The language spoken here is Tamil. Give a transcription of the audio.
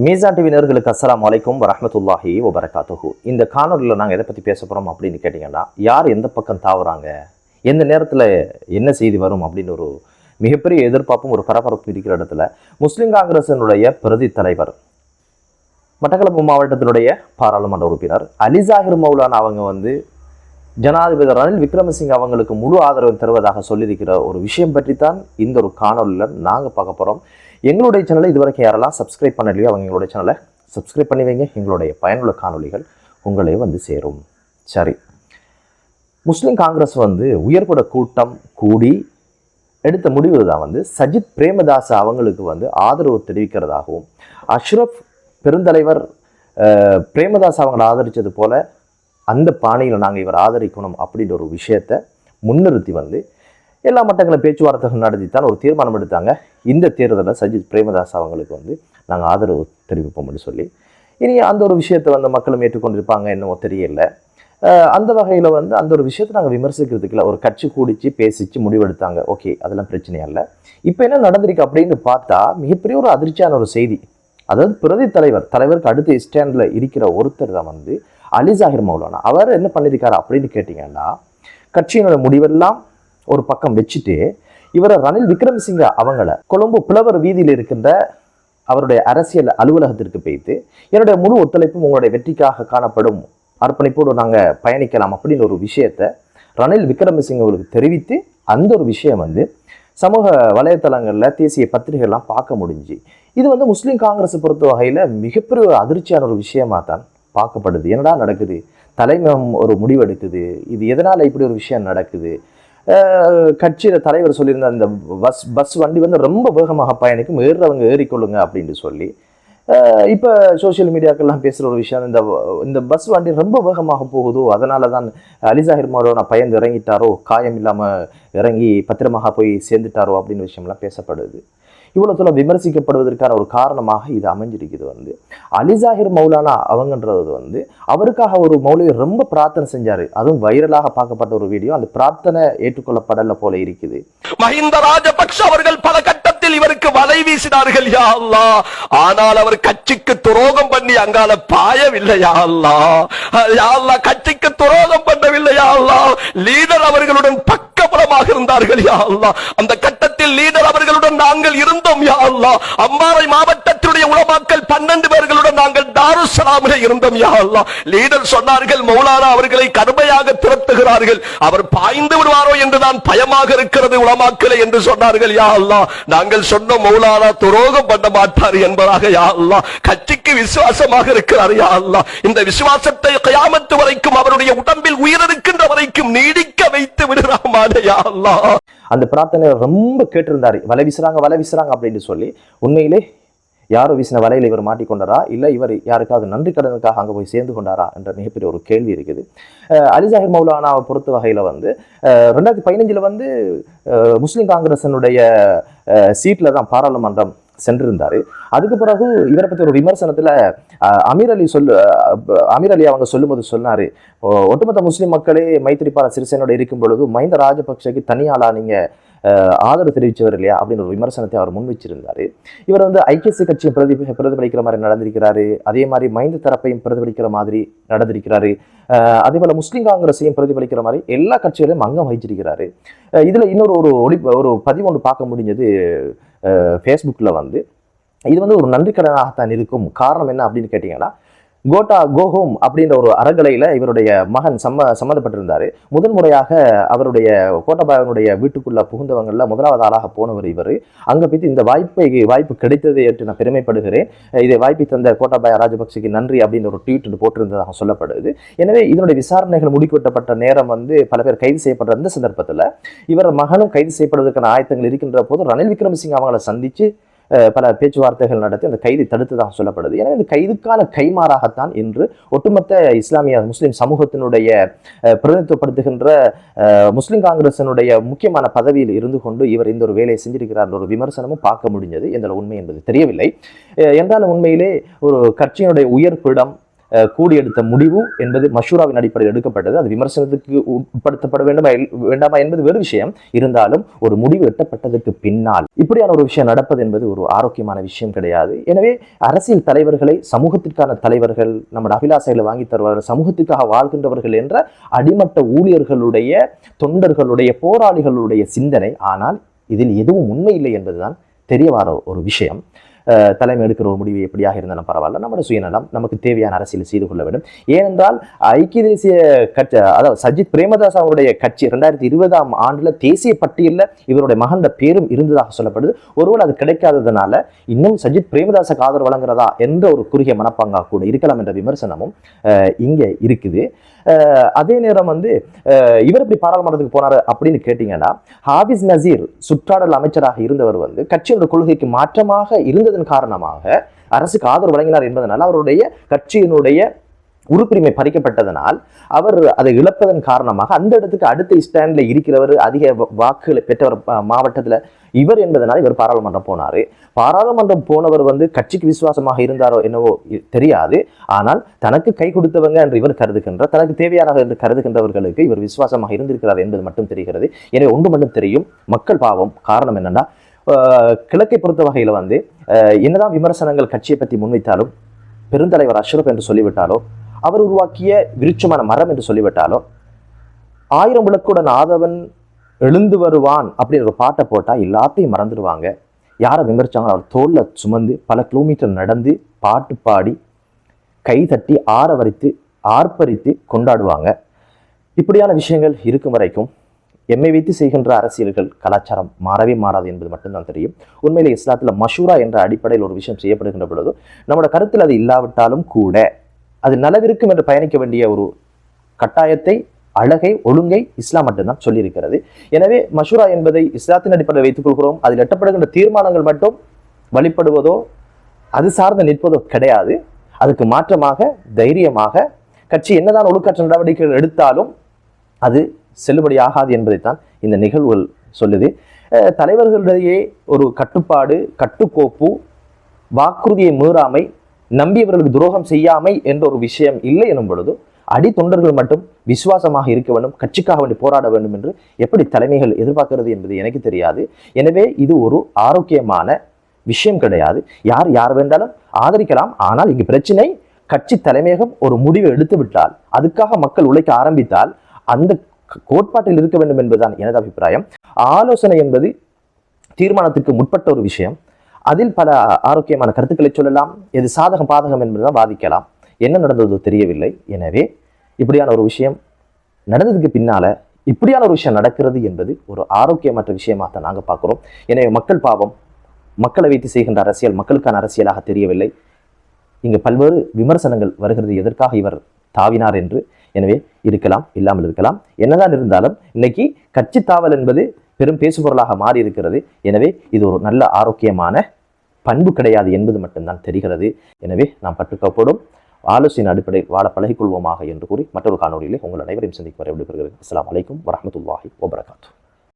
மீசா டிவி நேர்களுக்கு அஸ்லாம் வலைக்கும் வரமத்துல்லாஹி வபரகாத்துஹு. இந்த காணொலியில் நாங்கள் எதை பற்றி பேச போகிறோம் அப்படின்னு கேட்டிங்கன்னா யார் எந்த பக்கம் தாவுறாங்க எந்த நேரத்தில் என்ன செய்தி வரும் அப்படின்னு ஒரு மிகப்பெரிய எதிர்பார்ப்பும் ஒரு பரபரப்பு இருக்கிற இடத்துல முஸ்லீம் காங்கிரசினுடைய பிரதி தலைவர் மட்டக்களப்பு மாவட்டத்தினுடைய பாராளுமன்ற உறுப்பினர் அலிசாகிர் மௌலான் அவங்க வந்து ஜனாதிபதி ரணில் விக்ரமசிங்க அவங்களுக்கு முழு ஆதரவு தருவதாக சொல்லியிருக்கிற ஒரு விஷயம் பற்றி தான் இந்த ஒரு காணொலியில் நாங்கள் பார்க்க போகிறோம் எங்களுடைய சேனலை இதுவரைக்கும் யாரெல்லாம் சப்ஸ்கிரைப் பண்ணலையோ அவங்க எங்களுடைய சேனலை சப்ஸ்கிரைப் பண்ணி வைங்க. எங்களுடைய பயனுள்ள காணொளிகள் உங்களே வந்து சேரும். சரி. முஸ்லீம் காங்கிரஸ் வந்து உயர்பட கூட்டம் கூடி எடுத்த முடிவு தான் வந்து சஜித் பிரேமதாஸ் அவங்களுக்கு வந்து ஆதரவு தெரிவிக்கிறதாகவும் அஷ்ரஃப் பெருந்தலைவர் பிரேமதாஸ் அவங்களை ஆதரித்தது போல் அந்த பாணியில் நாங்கள் இவர் ஆதரிக்கணும் அப்படின்ற ஒரு விஷயத்தை முன்னிறுத்தி வந்து எல்லா மட்டங்களும் பேச்சுவார்த்தைகள் நடத்தித்தான் ஒரு தீர்மானம் எடுத்தாங்க. இந்த தேர்தலில் சஜித் பிரேமதாஸ் அவங்களுக்கு வந்து நாங்கள் ஆதரவு தெரிவிப்போம்னு சொல்லி. இனி அந்த ஒரு விஷயத்தை வந்து மக்களும் ஏற்றுக்கொண்டிருப்பாங்க என்னவோ தெரியல. அந்த வகையில் வந்து அந்த ஒரு விஷயத்தை நாங்கள் விமர்சிக்கிறதுக்கு இல்லை ஒரு கட்சி கூடிச்சு பேசிச்சு முடிவெடுத்தாங்க. ஓகே அதெல்லாம் பிரச்சனையா இல்லை. இப்போ என்ன நடந்திருக்கு அப்படின்னு பார்த்தா மிகப்பெரிய ஒரு அதிர்ச்சியான ஒரு செய்தி. அதாவது பிரதி தலைவர் தலைவருக்கு அடுத்த ஸ்டாண்டில் இருக்கிற ஒருத்தர் தான் வந்து அலி ஜாகிர் மௌலானா. அவர் என்ன பண்ணியிருக்காரு அப்படின்னு கேட்டிங்கன்னா கட்சியினோட முடிவெல்லாம் ஒரு பக்கம் வச்சுட்டு இவரை ரணில் விக்ரமசிங்க அவங்கள கொழும்பு புலவர் வீதியில் இருக்கின்ற அவருடைய அரசியல் அலுவலகத்திற்கு போய்த்து என்னுடைய முழு ஒத்துழைப்பும் உங்களுடைய வெற்றிக்காக காணப்படும் அர்ப்பணிப்போடு நாங்கள் பயணிக்கலாம் அப்படின்னு ஒரு விஷயத்தை ரணில் விக்ரமசிங்க அவர்களுக்கு தெரிவித்து அந்த ஒரு விஷயம் வந்து சமூக வலைத்தளங்களில் தேசிய பத்திரிகைலாம் பார்க்க முடிஞ்சு. இது வந்து முஸ்லீம் காங்கிரஸை பொறுத்த வகையில் மிகப்பெரிய ஒரு அதிர்ச்சியான ஒரு விஷயமா தான் பார்க்கப்படுது. என்னடா நடக்குது? தலைமையம் ஒரு முடிவெடுக்குது. இது எதனால் இப்படி ஒரு விஷயம் நடக்குது? கட்சியில தலைவர் சொல்லியிருந்த அந்த பஸ் பஸ் வண்டி வந்து ரொம்ப வேகமாக பயணிக்கும் ஏறுறவங்க ஏறிக்கொள்ளுங்க அப்படின்னு சொல்லி. இப்போ சோசியல் சோஷியல் மீடியாக்கெல்லாம் பேசுகிற ஒரு விஷயம் இந்த இந்த பஸ் வண்டி ரொம்ப வேகமாக போகுதோ அதனால தான் அலிசாஹிர் மாடோன பயந்து இறங்கிட்டாரோ காயம் இல்லாமல் இறங்கி பத்திரமாக போய் சேர்ந்துட்டாரோ அப்படின்னு விஷயம்லாம் பேசப்படுது. இவ்வளோ தூரம் விமர்சிக்கப்படுவதற்கான ஒரு காரணமாக இது அமைஞ்சிருக்குது வந்து. அலிசாஹிர் மௌலானா அவங்கன்றது வந்து அவருக்காக ஒரு மௌலவி ரொம்ப பிரார்த்தனை செஞ்சாரு. அதுவும் வைரலாக பார்க்கப்பட்ட ஒரு வீடியோ. அந்த பிரார்த்தனை ஏற்றுக்கொள்ளப்படல போல இருக்குது. மஹிந்த ராஜபக்ஷ அவர்கள் பல கட்டத்தில் இவருக்கு வலை வீசினார்கள் யா அல்லா. ஆனால் அவர் கட்சிக்கு துரோகம் பண்ணி அங்கால பாயவில்லை யா அல்லா. யா அல்லா கட்சிக்கு துரோகம் பண்ணவில்லை யா அல்லா. லீடர் அவர்களுடன் பக்கபலமாக இருந்தார்கள் யா அல்லா. அந்த கட்டத்தில் லீடர் அவர்களுடன் நாங்கள் இருந்தோம் யா அல்லா. அம்பாறை மாவட்டத்தினுடைய உலமாக்கள் பன்னெண்டு நாங்கள் இருந்தோம் யா அல்லாஹ். லீடர் சொன்னார்கள் மௌலானா அவர்களை கடுமையாக திரட்டுகிறார்கள். அவர் பாய்ந்து விடுவாரோ என்று நான் பயமாக இருக்கிறது உலமாக்கலை என்று சொன்னார்கள் யா அல்லாஹ். நாங்கள் சொன்ன மௌலானா துரோகம் பண்ண மாட்டார் என்பதாக யா அல்லாஹ். கட்சிக்கு விசுவாசமாக இருக்கிறார் யா அல்லா இந்த விசுவாசத்தை கயாமத்து வரைக்கும் அவருடைய உடம்பில் உயிரிருக்கின்ற வரைக்கும் நீடிக்க வைத்து விடுறாமானே யா அல்லாஹ். அந்த பிரார்த்தனை ரொம்ப கேட்டிருந்தாரு. வலை வீசுறாங்க வலை வீசுறாங்க அப்படின்னு சொல்லி உண்மையிலே யாரோ வீசின வலையில் இவர் மாட்டிக்கொண்டாரா? இல்லை இவர் யாருக்காவது நன்றி கடனுக்காக அங்கே போய் சேர்ந்து கொண்டாரா? என்ற மிகப்பெரிய ஒரு கேள்வி இருக்குது. அலிசாஹிர் மௌலானாவை பொறுத்த வகையில் வந்து ரெண்டாயிரத்தி பதினஞ்சில் வந்து முஸ்லீம் காங்கிரசனுடைய சீட்டில் தான் பாராளுமன்றம் சென்றிருந்தார். அதுக்கு பிறகு இவரை பற்றி ஒரு விமர்சனத்தில் அமீர் அலி சொல்லு அமீர் அலி அவங்க சொல்லும்போது சொன்னார் ஒட்டுமொத்த முஸ்லீம் மக்களே மைத்திரிபால சிறிசேனோட இருக்கும் பொழுது மஹிந்த ராஜபக்சேக்கு தனியாளா நீங்கள் ஆதரவு தெரிவித்தவர் இல்லையா அப்படின்னு ஒரு விமர்சனத்தை அவர் முன்வச்சிருந்தார். இவர் வந்து ஐக்கியசி கட்சியை பிரதி பிரதிபலிக்கிற மாதிரி நடந்திருக்கிறாரு. அதே மாதிரி மைந்த தரப்பையும் பிரதிபலிக்கிற மாதிரி நடந்திருக்கிறாரு. அதே போல் முஸ்லீம் காங்கிரஸையும் பிரதிபலிக்கிற மாதிரி எல்லா கட்சிகளையும் அங்கம் வகிச்சிருக்கிறாரு. இதில் இன்னொரு ஒரு ஒளி ஒரு பதிவு ஒன்று பார்க்க முடிஞ்சது ஃபேஸ்புக்கில் வந்து. இது வந்து ஒரு நன்றி கடனாகத்தான் இருக்கும். காரணம் என்ன அப்படின்னு கேட்டிங்கன்னா கோட்டா கோஹோம் அப்படின்ற ஒரு அறகலையில் இவருடைய மகன் சம்ம சம்மந்தப்பட்டிருந்தார். முதன்முறையாக அவருடைய கோட்டாபாயனுடைய வீட்டுக்குள்ளே புகுந்தவங்களில் முதலாவது ஆளாக போனவர் இவர். அங்கே போய் இந்த வாய்ப்பை வாய்ப்பு கிடைத்ததை என்று நான் பெருமைப்படுகிறேன். இதை வாய்ப்பை தந்த கோட்டாபாய ராஜபக்சேக்கு நன்றி அப்படின்ற ஒரு ட்வீட் போட்டிருந்ததாக சொல்லப்படுது. எனவே இதனுடைய விசாரணைகள் முடிக்கப்பட்ட நேரம் வந்து பல பேர் கைது செய்யப்பட்ட இந்த சந்தர்ப்பத்தில் இவர் மகனும் கைது செய்யப்படுவதற்கான ஆயத்தங்கள் இருக்கின்ற போது ரணில் விக்ரமசிங் அவங்களை சந்தித்து பல பேச்சுவார்த்தைகள் நடத்தி அந்த கைதை தடுத்ததாக சொல்லப்படுது. எனவே இந்த கைதுக்கான கைமாறாகத்தான் இன்று ஒட்டுமொத்த இஸ்லாமிய முஸ்லிம் சமூகத்தினுடைய பிரதிநிதித்துவப்படுத்துகின்ற முஸ்லிம் காங்கிரசினுடைய முக்கியமான பதவியில் இருந்து கொண்டு இவர் இந்த ஒரு வேலையை செஞ்சிருக்கிறார் ஒரு விமர்சனமும் பார்க்க முடிஞ்சது. எந்த உண்மை என்பது தெரியவில்லை. என்றாலும் உண்மையிலே ஒரு கட்சியினுடைய உயர் அஹ், கூடி எடுத்த முடிவு என்பது மஷூராவின் அடிப்படையில் எடுக்கப்பட்டது. அது விமர்சனத்துக்கு உட்படுத்தப்பட வேண்டுமா வேண்டாமா என்பது வேறு விஷயம். இருந்தாலும் ஒரு முடிவு எட்டப்பட்டதற்கு பின்னால் இப்படியான ஒரு விஷயம் நடப்பது என்பது ஒரு ஆரோக்கியமான விஷயம் கிடையாது. எனவே அரசியல் தலைவர்களை சமூகத்திற்கான தலைவர்கள் நம்ம அபிலாசைகளை வாங்கி தருவார்கள் சமூகத்துக்காக வாழ்கின்றவர்கள் என்ற அடிமட்ட ஊழியர்களுடைய தொண்டர்களுடைய போராளிகளுடைய சிந்தனை. ஆனால் இதில் எதுவும் உண்மை இல்லை என்பதுதான் தெரிய வர ஒரு விஷயம். தலைமை எடுக்கிற ஒரு முடிவு எப்படியாக இருந்தாலும் பரவாயில்ல. நம்முடைய சுயநலம் நமக்கு தேவையான அரசியல் செய்து கொள்ள வேண்டும். ஏனென்றால் ஐக்கிய தேசிய கட்சி அதாவது சஜித் பிரேமதாஸ் அவருடைய கட்சி ரெண்டாயிரத்தி இருபதாம் ஆண்டில் தேசிய பட்டியலில் இவருடைய மகந்த பேரும் இருந்ததாக சொல்லப்படுது. ஒருவேளை அது கிடைக்காததுனால இன்னும் சஜித் பிரேமதாஸுக்கு ஆதரவு வழங்குறதா என்ற ஒரு குறுகிய மனப்பாங்காக கூட இருக்கலாம் என்ற விமர்சனமும் இங்கே இருக்குது. அதே நேரம் வந்து அஹ், இவர் இப்படி பாராளுமன்றத்துக்கு போனாரு அப்படின்னு கேட்டீங்கன்னா ஹாபிஸ் நசீர் சுற்றாடல் அமைச்சராக இருந்தவர் வந்து கட்சியோட கொள்கைக்கு மாற்றமாக இருந்ததன் காரணமாக அரசுக்கு ஆதரவு வழங்கினார் என்பதனால் அவருடைய கட்சியினுடைய உறுப்புரிமை பறிக்கப்பட்டதனால் அவர் அதை இழப்பதன் காரணமாக அந்த இடத்துக்கு அடுத்த ஸ்டாண்ட்ல இருக்கிறவர் அதிக வாக்குகளை பெற்றவர் மாவட்டத்தில் மாவட்டத்துல இவர் என்பதனால் இவர் பாராளுமன்றம் போனாரு. பாராளுமன்றம் போனவர் வந்து கட்சிக்கு விசுவாசமாக இருந்தாரோ என்னவோ தெரியாது. ஆனால் தனக்கு கை கொடுத்தவங்க என்று இவர் கருதுகின்ற தனக்கு தேவையானவர் என்று கருதுகின்றவர்களுக்கு இவர் விசுவாசமாக இருந்திருக்கிறார் என்பது மட்டும் தெரிகிறது. எனவே ஒன்று மட்டும் தெரியும் மக்கள் பாவம் காரணம் என்னன்னா ஆஹ், கிழக்கை பொறுத்த வகையில வந்து என்னதான் விமர்சனங்கள் கட்சியை பற்றி முன்வைத்தாலும் பெருந்தலைவர் அஷ்ரப் என்று சொல்லிவிட்டாலோ அவர் உருவாக்கிய விருட்சமான மரம் என்று சொல்லிவிட்டாலோ ஆயிரம் விளக்குடன் ஆதவன் எழுந்து வருவான் அப்படின்னு ஒரு பாட்டை போட்டால் எல்லாத்தையும் மறந்துடுவாங்க. யாரை விமர்சித்தாங்களோ அவர் தோளில் சுமந்து பல கிலோமீட்டர் நடந்து பாட்டு பாடி கை தட்டி ஆரவரித்து ஆர்ப்பரித்து கொண்டாடுவாங்க. இப்படியான விஷயங்கள் இருக்கும் வரைக்கும் எம்மை வைத்து செய்கின்ற அரசியல்கள் கலாச்சாரம் மாறவே மாறாது என்பது மட்டும்தான் தெரியும். உண்மையிலே இஸ்லாத்தில் மஷூரா என்ற அடிப்படையில் ஒரு விஷயம் செய்யப்படுகின்ற பொழுது நம்மளோட கருத்தில் அது இல்லாவிட்டாலும் கூட அது நலவிருக்கும் என்று பயணிக்க வேண்டிய ஒரு கட்டாயத்தை அழகை ஒழுங்கை இஸ்லாம் மட்டும்தான் சொல்லியிருக்கிறது. எனவே மஷூரா என்பதை இஸ்லாத்தின் அடிப்படையில் வைத்துக் கொள்கிறோம். அதில் எட்டப்படுகின்ற தீர்மானங்கள் மட்டும் வழிபடுவதோ அது சார்ந்து நிற்பதோ கிடையாது. அதுக்கு மாற்றமாக தைரியமாக கட்சி என்னதான் ஒழுக்கற்ற நடவடிக்கைகள் எடுத்தாலும் அது செல்லுபடியாகாது என்பதைத்தான் இந்த நிகழ்வுகள் சொல்லுது. தலைவர்களிடையே ஒரு கட்டுப்பாடு கட்டுக்கோப்பு வாக்குறுதியை மீறாமை நம்பியவர்களுக்கு துரோகம் செய்யாமை என்ற ஒரு விஷயம் இல்லை எனும் பொழுது அடி தொண்டர்கள் மட்டும் விசுவாசமாக இருக்க வேண்டும் கட்சிக்காக வேண்டி போராட வேண்டும் என்று எப்படி தலைமைகள் எதிர்பார்க்கிறது என்பது எனக்கு தெரியாது. எனவே இது ஒரு ஆரோக்கியமான விஷயம் கிடையாது. யார் யார் வேண்டாலும் ஆதரிக்கலாம். ஆனால் இங்கு பிரச்சனை கட்சி தலைமையகம் ஒரு முடிவை எடுத்து விட்டால் அதுக்காக மக்கள் உழைக்க ஆரம்பித்தால் அந்த கோட்பாட்டில் இருக்க வேண்டும் என்பதுதான் எனது அபிப்பிராயம். ஆலோசனை என்பது தீர்மானத்துக்கு முற்பட்ட ஒரு விஷயம். அதில் பல ஆரோக்கியமான கருத்துக்களை சொல்லலாம். எது சாதகம் பாதகம் என்பதுதான் வாதிக்கலாம். என்ன நடந்ததோ தெரியவில்லை. எனவே இப்படியான ஒரு விஷயம் நடந்ததுக்கு பின்னால இப்படியான ஒரு விஷயம் நடக்கிறது என்பது ஒரு ஆரோக்கியமற்ற விஷயமாக தான் நாங்கள் பார்க்குறோம். எனவே மக்கள் பாவம் மக்களை வைத்து செய்கின்ற அரசியல் மக்களுக்கான அரசியலாக தெரியவில்லை. இங்கு பல்வேறு விமர்சனங்கள் வருகிறது. எதற்காக இவர் தாவினார் என்று? எனவே இருக்கலாம் இல்லாமல் இருக்கலாம். என்னதான் இருந்தாலும் இன்னைக்கு கட்சி தாவல் என்பது பெரும் பேசுபொருளாக மாறி இருக்கிறது எனவே இது ஒரு நல்ல ஆரோக்கியமான பண்பு கிடையாது என்பது மட்டும்தான் தெரிகிறது. எனவே நாம் கற்றுக்கப்படும் ஆலோசனை அடிப்படையில் வாழ பழகிக்கொள்வோமாக என்று கூறி மற்றொரு காணொலியிலே உங்கள் அனைவரையும் சந்திக்கும் வரை விடுபடுகிறது அஸ்ஸலாமு அலைக்கும் வரஹ்மத்துல்லாஹி வபரகாத்து.